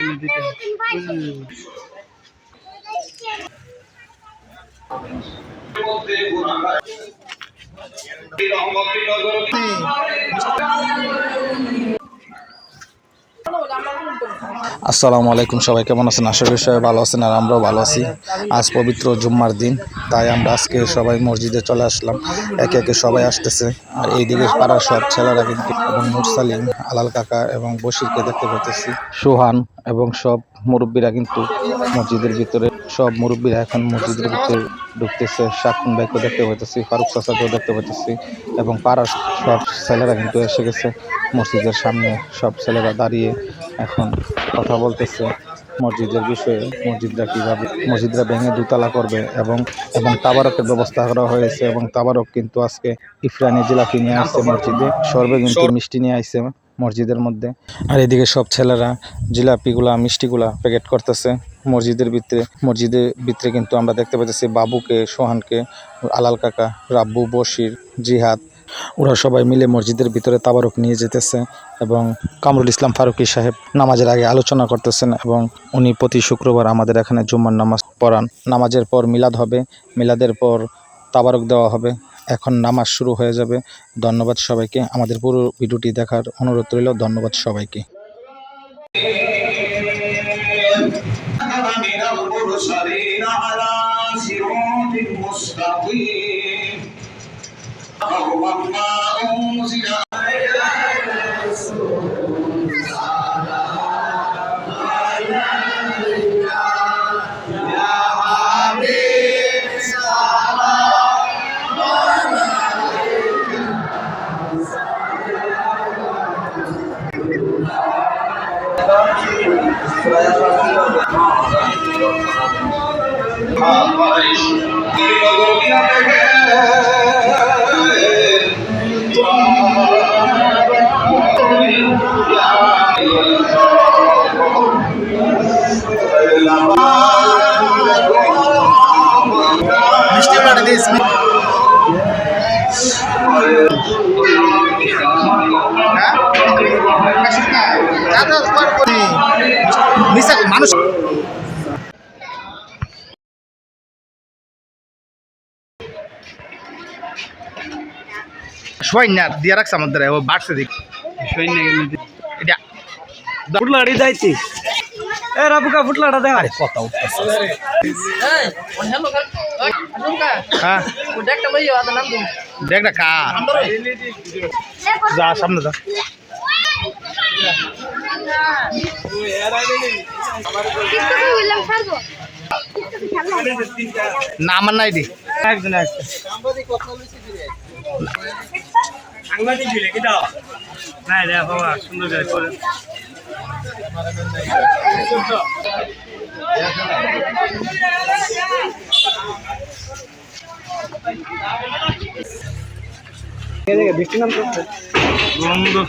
দিতে আসসালামু আলাইকুম, সবাই কেমন আছেন? আশা করি সবাই ভালো আছেন আর আমরাও ভালো আছি। আজ পবিত্র জুম্মার দিন, তাই আমরা আজকে সবাই মসজিদে চলে আসলাম। একে একে সবাই আসতেছে। আর এইদিকে পাড়ার সব ছেলেরা কিন্তু এবং মুরসালিম আলাল কাকা এবং বশিরকে দেখতে পাইতেছি। সোহান এবং সব মুরব্বীরা কিন্তু মসজিদের ভিতরে, সব মুরব্বীরা এখন মসজিদের ভিতরে ঢুকতেছে শাকুন ভাইকে দেখতে পাইতেছি ফারুক চাচাকেও দেখতে পাইতেছি এবং পাড়ার সব ছেলেরা কিন্তু এসে গেছে। মসজিদের সামনে সব ছেলেরা দাঁড়িয়ে এখন কথা বলতেছে মসজিদের বিষয়ে মসজিদরা কীভাবে মসজিদরা ভেঙে দুতলা করবে এবং এবং তাবারকের ব্যবস্থা করা হয়েছে এবং তাবারক কিন্তু আজকে ইফরানি জিলাপি নিয়ে আসছে মসজিদে। সর্বে কিন্তু মিষ্টি নিয়ে আসছে মসজিদের মধ্যে। আর এদিকে সব ছেলেরা জিলাপিগুলা মিষ্টিগুলা প্যাকেট করতেছে। মসজিদের ভিতরে মসজিদের ভিতরে কিন্তু আমরা দেখতে পাচ্ছি বাবুকে, সোহানকে, আলাল কাকা, রাব্বু, বশির, জিহাদ। ওরা সবাই মিলে মসজিদের ভিতরে তাবারক নিয়ে যেতেছে এবং কামরুল ইসলাম ফারুকী সাহেব নামাজের আগে আলোচনা করতেছেন এবং উনি প্রতি শুক্রবার আমাদের এখানে জুম্মার নামাজ পড়ান। নামাজের পর মিলাদ হবে, মিলাদের পর তাবারক দেওয়া হবে। এখন নামাজ শুরু হয়ে যাবে। ধন্যবাদ সবাইকে। আমাদের পুরো ভিডিওটি দেখার অনুরোধ রইল, ধন্যবাদ সবাইকে। المرسلين على صراط مستقيم وما أنزل মিষ্টি পাঠিয়ে দিস মানুষ সৈন্য দিয়ে রাখছে আমাদের ও বাড়ছে দিক সৈন্য এটা ফুটলাড়ি যাইতি এ রাবুকা ফুটলাটা দেখা। আরে কথা উঠতেছে। হ্যাঁ। দেখ না কা যা সামনে যা। না আমার নাই দি একজন একটা সাংবাদিক দিলে কি দাও নাই রে বাবা সুন্দর করে করে। বৃষ্টি নাম করছে? বন্ধু।